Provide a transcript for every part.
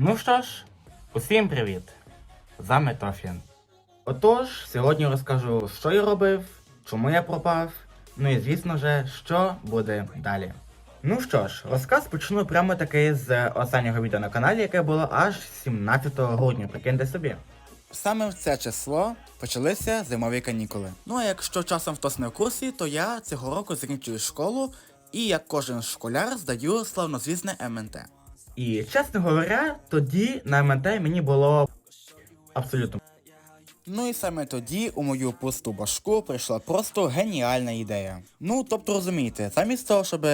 Ну що ж, усім привіт! З вами Тофін. Отож, сьогодні розкажу, що я робив, чому я пропав, ну і звісно же, що буде далі. Ну що ж, розказ почну прямо таки з останнього відео на каналі, яке було аж 17 грудня, прикиньте собі. Саме в це число почалися зимові канікули. Ну а якщо часом хтось не в курсі, то я цього року закінчую школу і як кожен школяр здаю славнозвісне МНТ. І чесно говоря, тоді на МНТ мені було абсолютно. Ну і саме тоді у мою пусту башку прийшла просто геніальна ідея. Ну тобто розумієте, замість того, щоб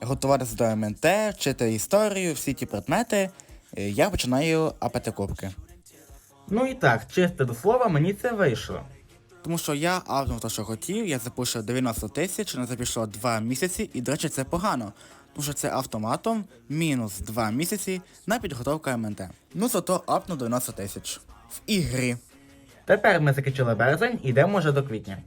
готуватися до МНТ, вчити історію, всі ті предмети, е, я починаю апати кубки. Ну і так, чисто до слова, мені це вийшло. Тому що я апнув те, що хотів, я запушив 90 тисяч, не запішло 2 місяці, і, до речі, це погано. Що це автоматом мінус 2 місяці на підготовку МНТ. Ну зато апнув 90 тисяч. В ігрі. Тепер ми закінчили березень, йдемо вже до квітня.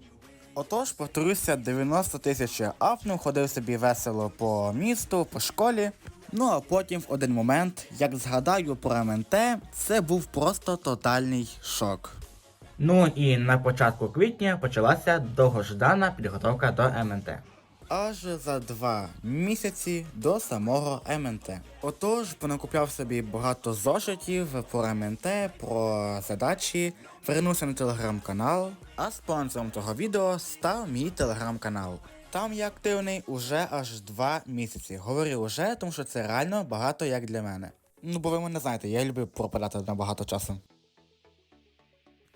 Отож, повторюся, 90 тисяч я апнув, ходив собі весело по місту, по школі. Ну а потім в один момент, як згадаю про МНТ, це був просто тотальний шок. Ну і на початку квітня почалася довгождана підготовка до МНТ. Аж за два місяці до самого МНТ. Отож, понакупляв собі багато зошитів про МНТ, про задачі, вернувся на телеграм-канал, а спонсором того відео став мій телеграм-канал. Там я активний уже аж два місяці. Говорю уже, тому що це реально багато як для мене. Ну, бо ви мене знаєте, я люблю пропадати на багато часу.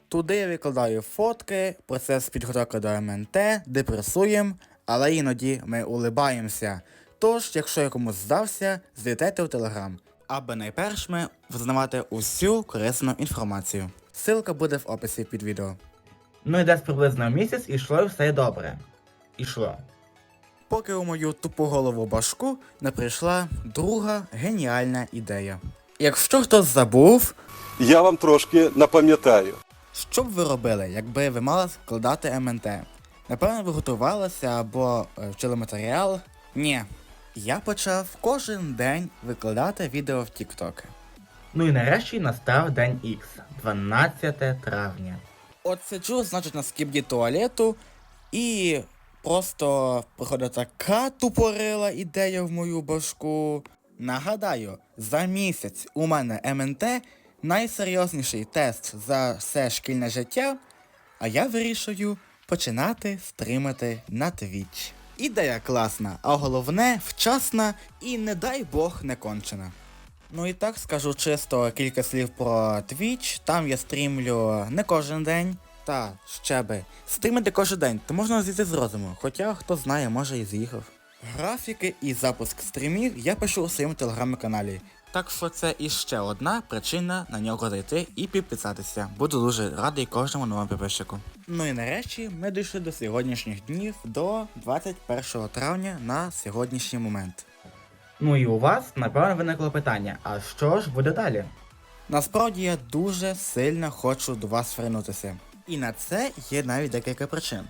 Туди я викладаю фотки, процес підготовки до МНТ, депресуємо, але іноді ми улибаємося. Тож, якщо я комусь здався, злітайте в Телеграм, аби найпершими взнавати усю корисну інформацію. Ссылка буде в описі під відео. Ну і десь приблизно місяць ішло і все добре. Ішло. Поки у мою тупу голову башку не прийшла друга геніальна ідея. Якщо хтось забув, Я вам трошки напам'ятаю. Що б ви робили, якби ви мали складати МНТ? Напевно, ви готувалися або е, вчили матеріал? Ні. Я почав кожен день викладати відео в TikTok. Ну і нарешті настав день Х, 12 травня. От сиджу, значить, на скібді туалету, і просто приходить така тупорила ідея в мою башку. Нагадаю, за місяць у мене МНТ найсерйозніший тест за все шкільне життя, а я вирішую починати стримати на Twitch. Ідея класна, а головне вчасна і не дай Бог не кончена. Ну і так скажу чисто кілька слів про Twitch. Там я стрімлю не кожен день. Та ще би. Стрімити кожен день, то можна зійти з розуму. Хоча хто знає, може і з'їхав. Графіки і запуск стрімів я пишу у своєму телеграм-каналі. Так що це іще одна причина на нього зайти і підписатися. Буду дуже радий кожному новому підписчику. Ну і нарешті ми дійшли до сьогоднішніх днів до 21 травня на сьогоднішній момент. Ну і у вас, напевно, виникло питання, а що ж буде далі? Насправді я дуже сильно хочу до вас вернутися. І на це є навіть декілька причин.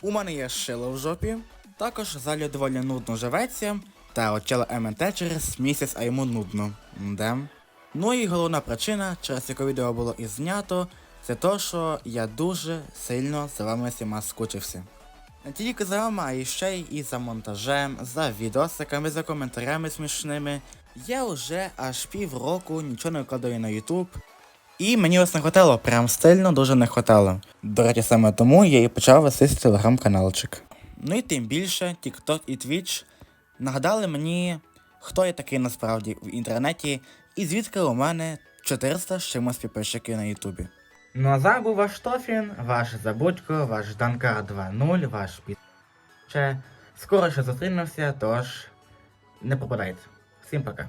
У мене є шило в жопі, також залі доволі нудно живеться, та очела МНТ через місяць, а йому нудно. Де? Ну і головна причина, через яку відео було і знято, це то, що я дуже сильно за вами всіма скучився. Не тільки за вами, а і ще й і за монтажем, за відосиками, за коментарями смішними. Я вже аж півроку нічого не викладаю на YouTube. І мені ось не хватало, прям стильно дуже не хватало. До речі, саме тому я і почав вести телеграм-каналчик. Ну і тим більше, TikTok і Twitch нагадали мені, хто я такий насправді в інтернеті, і звідки у мене 400 з чимось підписчиків на Ютубі. Ну а зараз був ваш Тофін, ваш Забудько, ваш Данкар 2.0, ваш під... Ще скоро ще зустрінемося, тож не попадайте. Всім пока.